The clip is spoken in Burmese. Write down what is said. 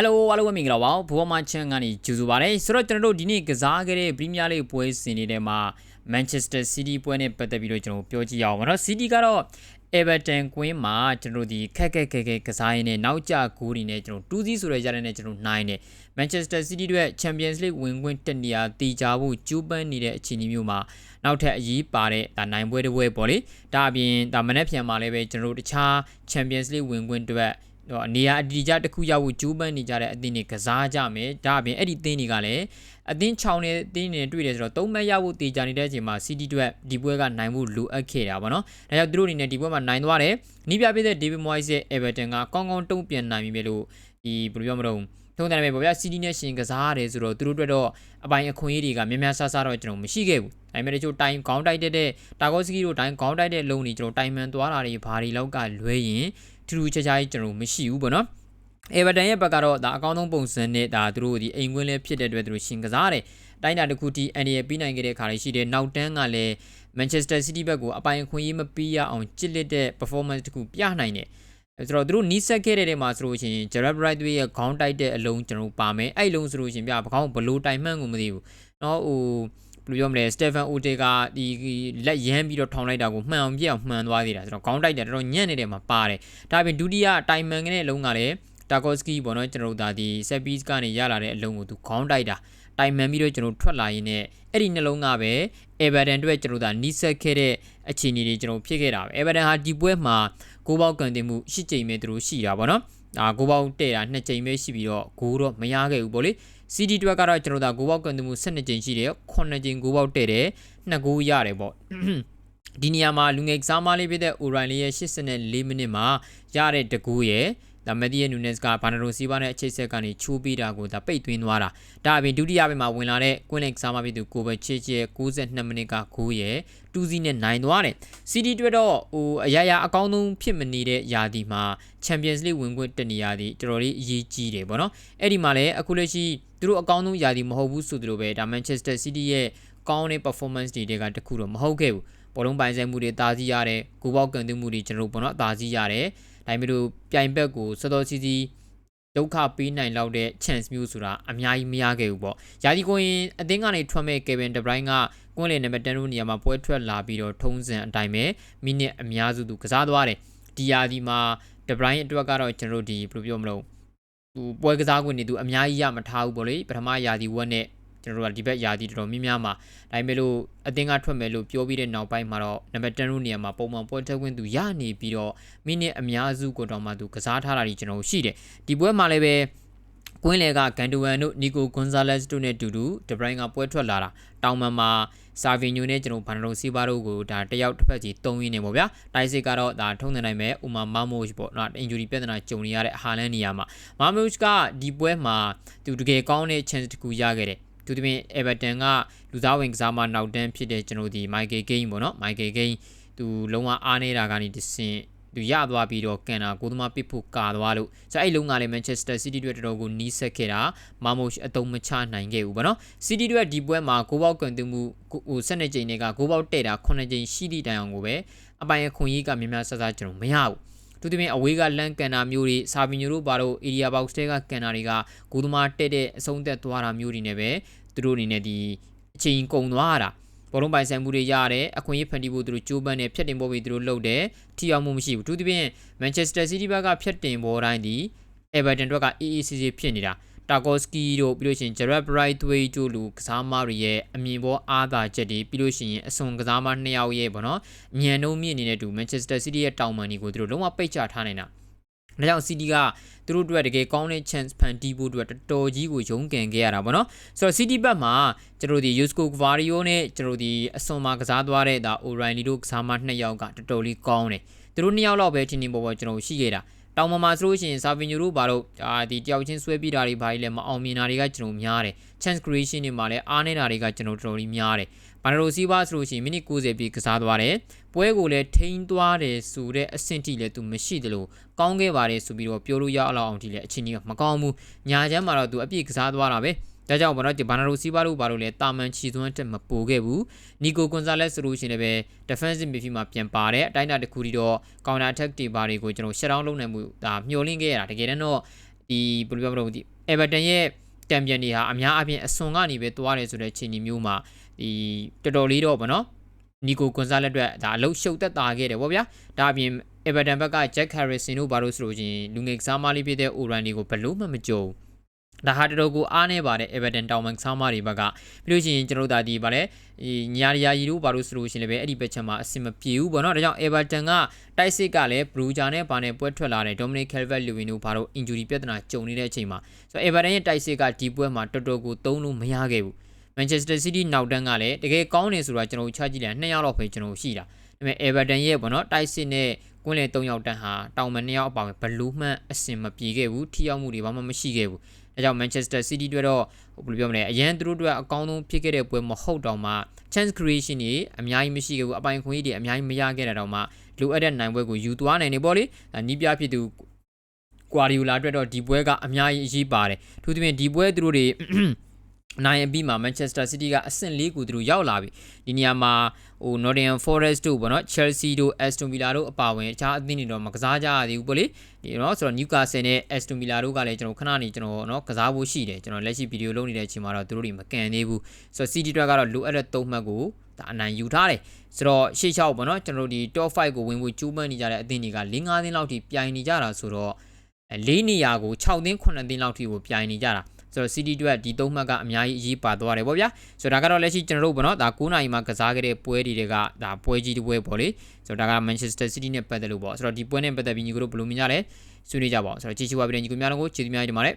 Hello အားလုံးပဲမင်္ဂလာပါဘူမချန်ကနေကြိုဆိုပါရစေဆိုတော့ကျွန်တော်တို့ဒီနေ့ကစားခဲ့တဲ့ပရီးမီးယားလိပွဲစဉ်တွေထဲမှာ Manchester City ပွဲနဲ့ပတ်သက်ပြီးတော့ကျွန်တော်ပြောကြည့်ရအောင်ပါနော် City ကတော့ Everton ကွင်းမှာကျွန်တော်တို့ဒီခက်ခက်ခဲခဲကစားရင်းနဲ့နောက်ကျဂိုးတွေနဲ့ကျွန်တော်2-0ဆိုတဲ့ရတဲ့နဲ့ကျွန်တော်နိုင်တယ် Manchester City တို့ Champions League ဝင်ခွင့်တက်နေရတီချဖို့ကြိုးပမ်းနေတဲ့အခြေအနေမျိုးမှာနောက်ထပ်အရေးပါတဲ့ဒါနိုင်ပွဲတစ်ပွဲပေါ့လေဒါအပြင်ဒါမနေ့ပြန်မှာလည်းပဲကျွန်တော်တို့တခြား Champions League ဝင်ခွင့်အတွက်ဟို နေရာအတီးကြတစ်ခုရောက်ဖို့ကြိုးပမ်းနေကြတဲ့အသင်းတွေကစားကြမယ်ဒါအပြင်အဲ့ဒီအသင်းတွေကလည်းအသင်း6နဲ့အသင်းတွေတွေ့တယ်ဆိုတော့၃မှတ်ရဖို့တေချာနေတဲ့အချိန်မှာ City အတွက်ဒီပွဲကနိုင်ဖို့လိုအပ်ခဲ့တာပေါ့နော်ဒါကြောင့်သူတို့အနေနဲ့ဒီပွဲမှာနိုင်သွားတယ်နီးပြပြတဲ့ David Moyes ရဲ့ Everton ကကောင်းကောင်းတုံ့ပြန်နိုင်ပြီပဲလို့ဒီဘယ်လိုပြောမလို့ထုံးတယ်ပဲပေါ့ဗျာ CD နဲ့ရှင်ကစားရတယ်ဆိုတော့သူတို့အတွက်တော့အပိုင်အခွင့်အရေးတွေကများများဆဆတော့ကျွန်တော်မရှိခဲ့ဘူး။ဒါပေမဲ့တချို့တိုင်းခေါင်းတိုက်တဲ့တာဂောစကီတို့တိုင်းခေါင်းတိုက်တဲ့လုံတွေကျွန်တော်တိုင်မှန်သွားတာတွေဘာတွေလောက်ကလွဲရင် ထူးထူးခြားခြားကြီးကျွန်တော်မရှိဘူးပေါ့နော်အေဗာတန်ရဲ့ဘက်ကတော့ဒါအကောင်းဆုံးပုံစံနဲ့ဒါသူတို့ဒီအိမ်ကွင်းလေးဖြစ်တဲ့အတွက်သူတို့ရှင်ကစားတယ်။တိုင်းတာတစ်ခုထိအန်ဒီရပြီးနိုင်ခဲ့တဲ့ခါလေးရှိတယ်။နောက်တန်းကလည်း Manchester City ဘက်ကိုအပိုင်ခွင့်ရေးမပေးရအောင်ကြစ်လက်တဲ့ performance တစ်ခုပြနိုင်တယ်။ဆိုတော့သူတို့နီးစက်ခဲ့တဲ့နေရာမှာဆိုလို့ရှိရင် Gerard Bright ရဲ့ခေါင်းတိုက်တဲ့အလုံးကျွန်တော်ပါမယ်။အဲ့လုံးဆိုလို့ရှိရင်ပြပကောင်းဘလိုတိုင်မှန်းကိုမသိဘူး။နော်ဟို ဘယ်လိုပြောမလဲစတေဖန်အိုတေကဒီလက်ရမ်းပြီးတော့ထောင်လိုက်တာကိုမှန်အောင်ပြအောင်မှန်သွားသေးတာဆိုတော့ခေါင်းတိုက်တယ်တော်တော်ညံ့နေတယ်မှာပါတယ်ဒါပြင်ဒုတိယတိုင်မှန်ကနေအလုံးကလည်းတာကော့စကီပေါ့နော်ကျွန်တော်တို့ဒါဒီဆက်ပီးကနေရလာတဲ့အလုံးကိုသူခေါင်းတိုက်တာတိုင်မှန်ပြီးတော့ကျွန်တော်ထွက်လာရင်းနဲ့အဲ့ဒီနှလုံးကပဲ Everton အတွက်ကျွန်တော်တို့နီးစက်ခဲ့တဲ့အခြေအနေတွေကျွန်တော်ဖြစ်ခဲ့တာပဲ Everton ဟာဒီပွဲမှာဂိုးပေါက်ကန်တင်မှု၈ကြိမ်ပဲသူတို့ရှိတာပေါ့နော်ဒါဂိုးပေါက်တဲ့တာ2ကြိမ်ပဲရှိပြီးတော့ဂိုးတော့မရခဲ့ဘူးပေါ့လေ CD တွက်ကတော့ကျွန်တော်တို့ဂိုးပေါက်ကန်တင်မှု12ကြိမ်ရှိတယ်9ကြိမ်ဂိုးပေါက်တဲ့တယ်2ဂိုးရတယ်ပေါ့ဒီနေရာမှာလူငယ်ကစားမလေးဖြစ်တဲ့ O'Reilly ရဲ့84မိနစ်မှာရတဲ့တကူရဲ့ဒါမက်ဒီယနူနက်စ်ကဘာနာရိုစီဘာနဲ့အချိတ်ဆက်ကနေချိုးပေးတာကိုဒါပိတ်သွင်းသွားတာဒါအပြင်ဒုတိယပိုင်းမှာဝင်လာတဲ့ကွင်းလက်ကစားမဖြစ်သူကိုပဲချစ်ချစ်62မိနစ်က9ရဲ့2စီးနဲ့နိုင်သွားတယ်စီဒီတွေ့တော့ဟိုအရာရာအကောင်းဆုံးဖြစ်မနေတဲ့ယာဒီမှာ Champions League ဝင်ခွင့်တက်နေရသည်တော်တော်လေးအရေးကြီးတယ်ပေါ့နော်အဲ့ဒီမှာလည်းအခုလက်ရှိ သူတို့အကောင်းဆုံးယာဒီမဟုတ်ဘူးဆိုသလိုပဲဒါ Manchester City ရဲ့ကောင်းတဲ့ performance တွေကတခုတော့မဟုတ်ခဲ့ဘူးဘောလုံးပိုင်ဆိုင်မှုတွေတားစီးရတယ်ကိုပေါက်ကန်သွင်းမှုတွေကျွန်တော်တို့ပေါ့နော်တားစီးရတယ်ဒါပေမဲ့လို့ပြိုင်ဘက်ကိုစောစောစီးစီးဒုက္ခပေးနိုင်လောက်တဲ့ chance မျိုးဆိုတာအများကြီးမရခဲ့ဘူးပေါ့။ယာဒီကိုရင်အသင်းကနေထွက်မဲ့ Kevin De Bruyne ကကွင်းလေနံပါတ်10လို့နေရာမှာပွဲထွက်လာပြီးတော့ထုံးစံအတိုင်းပဲမိနစ်အများစုသူကစားသွားတယ်။ဒီယာဒီမှာ De Bruyne အတွက်ကတော့ကျွန်တော်တို့ဒီဘယ်လိုပြောမလို့ သူပွဲကစားခွင့်နေသူအများကြီးရမထားဘူးပေါ့လေပထမယာဒီဝက်နဲ့ကျွန်တော်တို့ကဒီဘက်ယာတီတော်တော်များများမှာဒါပေမဲ့လို့အသင်းကထွက်မယ်လို့ပြောပြီးတဲ့နောက်ပိုင်းမှာတော့နံပါတ်10ရိုနေရာမှာပုံမှန်ပွဲထွက်ခွင့်သူရနေပြီးတော့မိနစ်အများစုကိုတော့မှသူကစားထားတာကြီးကျွန်တော်ရှိတယ်ဒီပွဲမှာလည်းပဲ ကွင်းလေကဂန်တူဝမ်တို့နီကိုဂွန်ဇာလက်စ်တို့နဲ့တူတူဒဘရိုင်းကပွဲထွက်လာတာတောင်မန်မှာစာဗီညိုနဲ့ကျွန်တော်ဘာနာရိုစီဘာတို့ကိုဒါတယောက်တစ်ဖက်ကြီးတုံးရင်းနေပေါ့ဗျာတိုက်စစ်ကတော့ဒါထုံးနေနိုင်မဲ့ဥမာမာမို့ပေါ့နော်အင်ဂျူရီပြဿနာကြုံနေရတဲ့ဟာလန်နေရာမှာမာမို့ကဒီပွဲမှာသူတကယ်ကောင်းတဲ့ chance တခုရခဲ့တယ်သူတပင် Everton ကလူသားဝင်ကစားမနောက်တန်းဖြစ်တဲ့ကျွန်တော်ဒီ Michael Caine ပေါ့နော် Michael Caine သူလုံးဝအားနေတာကနေတဆင့် သူရသွားပြီးတော့ကန်တာကိုသမားပစ်ဖို့ကာသွားလို့ဆိုအဲ့လုံးကလည်း Manchester City တို့တော်တော်ကိုနီးစက်ခဲ့တာမာမို့အတုံးမချနိုင်ခဲ့ဘူးဗောနော် City တို့ဒီပွဲမှာဂိုးပေါက်ကန်သွင်းမှုဟို12ကြိမ်တွေကဂိုးပေါက်တဲ့တာ9ကြိမ်ရှိသည့်တိုင်အောင်ကိုပဲအပိုင်အခွင့်အရေးကများများဆဆကျွန်တော်မရဘူးသူတမင်အဝေးကလန့်ကန်တာမျိုးတွေစာပီညိုတို့ဘာလို့ area box တွေကကန်တာတွေကဂိုးသမားတက်တဲ့အဆုံးသက်သွားတာမျိုးတွေနဲ့ပဲသူတို့အနေနဲ့ဒီအချိန်ကုန်သွားတာ ဘောလုံးပိုင်ဆိုင်မှုတွေရတယ်အခွင့်အရေးဖန်တီးဖို့သူတို့ကြိုးပမ်းတယ်ဖြတ်တင်ဖို့ပြီးသူတို့လုပ်တယ်ထိရောက်မှုမရှိဘူးသူတပြင်း Manchester City ဘက်ကဖြတ်တင်ဘောတိုင်းဒီ Everton တို့က AACC ဖြစ်နေတာတာကော့စကီတို့ပြီးလို့ရှိရင် Gerard Bright တွေတို့လူကစားမတွေရဲ့အမြင်ပေါ်အားသာချက်တွေပြီးလို့ရှိရင်အစွန်ကစားမနှစ်ယောက်ရဲ့ပေါ့နော်ညံနှုံးမြင့်နေတဲ့တူ Manchester City ရဲ့တောင်ပန်တွေကိုသူတို့လုံးဝပိတ်ချထားနေတာ ဒါကြောင့် City ကသူတို့အတွက်တကယ်ကောင်းတဲ့ chance ဖန်တီးဖို့အတွက်တော်တော်ကြီးကိုရုန်းကန်ခဲ့ရတာပေါ့နော်ဆိုတော့ City ဘက်မှာကျွန်တော်ဒီ Yusko Gvario နဲ့ကျွန်တော်ဒီအစွန်မှာကစားသွားတဲ့ဒါ O'Reilly တို့ကစားမနှစ်ယောက်ကတော်တော်လေးကောင်းတယ်သူတို့နှစ်ယောက်လောက်ပဲထင်ထင်ပေါ်ပေါ်ကျွန်တော်ရှိခဲ့တာတောင်မမှာဆိုလို့ရှိရင်စာဗင်ညိုတို့ဘာလို့အာဒီတယောက်ချင်းဆွဲပြီးတာတွေဘာကြီးလဲမအောင်မြင်တာတွေကကျွန်တော်များတယ် chance creation တွေမှာလည်းအားနေတာတွေကကျွန်တော်တော်တော်လေးများတယ်ဘာလို့စီးပါဆိုလို့ရှိရင်မိနစ်90ပြည့်ကစားသွားတယ်ပွဲကိုလည်းထိန်းသွားတယ်ဆိုတဲ့အဆင့်ထိလည်းသူမရှိတယ်လို့ကောင်းခဲ့ပါတယ်ဆိုပြီးတော့ပြောလို့ရအောင်အောင်ထိလည်းအချင်းကြီးမကောင်းဘူးညာချမ်းမှာတော့သူအပြည့်ကစားသွားတာပဲဒါကြောင့်ဘာလို့ဒီဘာနာရိုစီဘာတို့ဘာလို့လဲတာမန်ချီသွန်းတက်မပိုခဲ့ဘူးနီကိုကွန်ဆာလက်ဆိုလို့ရှိရင်လည်း defensive midfield မှာပြန်ပါတဲ့အတိုင်းအတာတစ်ခုဒီတော့ counter attack တွေဘာတွေကိုကျွန်တော် shut down လုပ်နိုင်မှုဒါမျှော်လင့်ခဲ့ရတာတကယ်တော့ဒီဘယ်လိုပြောမလို့ဒီ Everton ရဲ့ တမ်ပီယံတွေဟာအများအပြားအစွန်ကနေပဲသွားတယ်ဆိုတဲ့အခြေအနေမျိုးမှာဒီတော်တော်လေးတော့ဗောနော်နီကိုကွန်ဆာလက်အတွက်ဒါအလုရှုပ်သက်သာခဲ့တယ်ဗောဗျာဒါအပြင် Everton ဘက်က Jack Harrison တို့ဘာလို့ဆိုလို့ချင်းလူငယ်ကစားမလေးဖြစ်တဲ့ Oran တွေကိုဘလို့မှမကြုံ ဒါဟာတော်တော်ကိုအားနေပါတယ် Everton တောင်မန်ကစားမတွေဘက်ကပြီးလို့ရှိရင်ကျွန်တော်တို့ဒါဒီဗာလဲညာရီယာရီတို့ဘာလို့ဆိုလို့ရှိရင်လည်းအဲ့ဒီဘက်ချက်မှာအဆင်မပြေဘူးဗောနော်ဒါကြောင့် Everton ကတိုက်စစ်ကလည်း Bruja နဲ့ဘာနဲ့ပွဲထွက်လာတဲ့ Dominic Calvert-Lewin တို့ဘာလို့ injury ပြဿနာကြုံနေတဲ့အချိန်မှာဆိုတော့ Everton ရဲ့တိုက်စစ်ကဒီပွဲမှာတော်တော်ကိုသုံးလို့မရခဲ့ဘူး Manchester City နောက်တန်းကလည်းတကယ်ကောင်းနေဆိုတာကျွန်တော်ချကြည့်လိုက်နှစ်ယောက်တော့ပဲကျွန်တော်ရှိတာဒါပေမဲ့ Everton ရဲ့ပေါ့နော်တိုက်စစ်နဲ့ကွင်းလေ၃ယောက်တန်းဟာတောင်မနှစ်ယောက်အပါဝင်ဘလူးမှန်အစင်မပြေခဲ့ဘူးထိရောက်မှုတွေဘာမှမရှိခဲ့ဘူး ဒါကြောင့် Manchester City တွေ့တော့ဘယ်လိုပြောမလဲအရန်သူတို့တို့အကောင်းဆုံးဖြစ်ခဲ့တဲ့ပွဲမဟုတ်တော့မှ chance creation တွေအများကြီးမရှိခဲ့ဘူးအပိုင်ခွင့်တွေအများကြီးမရခဲ့တာတော့မှလိုအပ်တဲ့နိုင်ပွဲကိုယူသွားနိုင်နေပေါ့လေနီးပြဖြစ်သူကွာဒီယိုလာအတွက်တော့ဒီပွဲကအများကြီးအရေးပါတယ်။သူသဖြင့်ဒီပွဲသူတို့တွေ နိုင်အပြီးမှာ Manchester City ကအဆင့်၄ကိုသူတို့ရောက်လာပြီဒီနေရာမှာဟို Nottingham Forest တို့ပေါ့နော် Chelsea တို့ Aston Villa တို့အပါအဝင်အခြားအသင်းတွေတော့မကစားကြရသေးဘူးပေါ့လေဒီနော်ဆိုတော့ Newcastle နဲ့ Aston Villa တို့ကလည်းကျွန်တော်ခဏနေကျွန်တော်နော်ကစားဖို့ရှိတယ်ကျွန်တော်လက်ရှိဗီဒီယိုလုပ်နေတဲ့အချိန်မှာတော့သူတို့တွေမကန်သေးဘူးဆိုတော့ City အတွက်ကတော့လိုအပ်တဲ့သုံးမှတ်ကိုဒါအနိုင်ယူထားတယ်ဆိုတော့ရှေ့လျှောက်ပေါ့နော်ကျွန်တော်တို့ဒီ top 5ကိုဝင်ဖို့ကြိုးပမ်းနေကြတဲ့အသင်းတွေက၄-၅သင်းလောက်ထိပြိုင်နေကြတာဆိုတော့၄နေရာကို6သင်း9သင်းလောက်ထိကိုပြိုင်နေကြတာ ဆိုတော့ CD အတွက်ဒီသုံးမှတ်ကအများကြီးအရေးပါသွားတယ်ပေါ့ဗျာဆိုတော့ဒါကတော့လက်ရှိကျွန်တော်တို့ပေါ့နော်ဒါ9နိုင်မှာကစားခဲ့တဲ့ပွဲတွေကဒါပွဲကြီးတစ်ပွဲပေါ့လေဆိုတော့ဒါက Manchester City နဲ့ပတ်သက်လို့ပေါ့ဆိုတော့ဒီပွဲနဲ့ပတ်သက်ပြီးညီကိုတို့ဘယ်လိုမြင်ကြလဲဆွေးနွေးကြပါဦးဆိုတော့ကြည့်ချူပါပြည်ညီကိုများလုံးကိုကျေးဇူးများတင်ပါတယ်